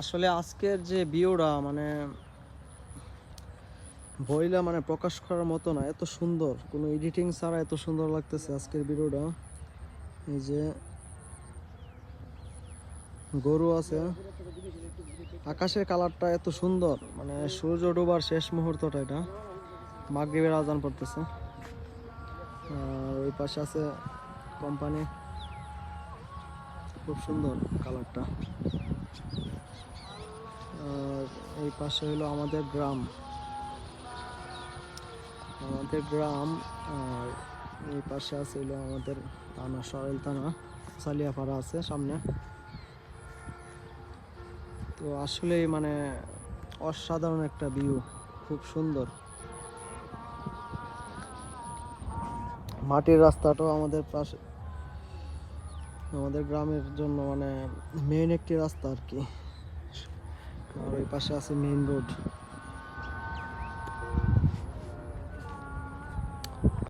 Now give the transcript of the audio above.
আসলে আজকের যে ভিউটা মানে বইলা মানে প্রকাশ করার মতো না, এত সুন্দর। কোনো এডিটিং ছাড়া এত সুন্দর লাগতেছে আজকের ভিডিওটা। এই যে গরু আছে। আকাশের কালারটা এত সুন্দর মানে সূর্য ডোবার শেষ মুহূর্তটা এটা। মাগরিবের আজান পড়তেছে। আর ওই পাশে আছে কোম্পানি খুব সুন্দর কালারটা। আর এই পাশে হলো আমাদের গ্রাম। আমাদের গ্রাম, আর এই পাশে আছে হলো আমাদের থানা সরেল থানা, সালিয়াপাড়া আছে সামনে। তো আসলে মানে অসাধারণ একটা ভিউ খুব সুন্দর। মাটির রাস্তাটাও আমাদের পাশে আমাদের গ্রামের জন্য মানে মেইন একটি রাস্তা আর কি। আর ওই পাশে আছে মেইন রোড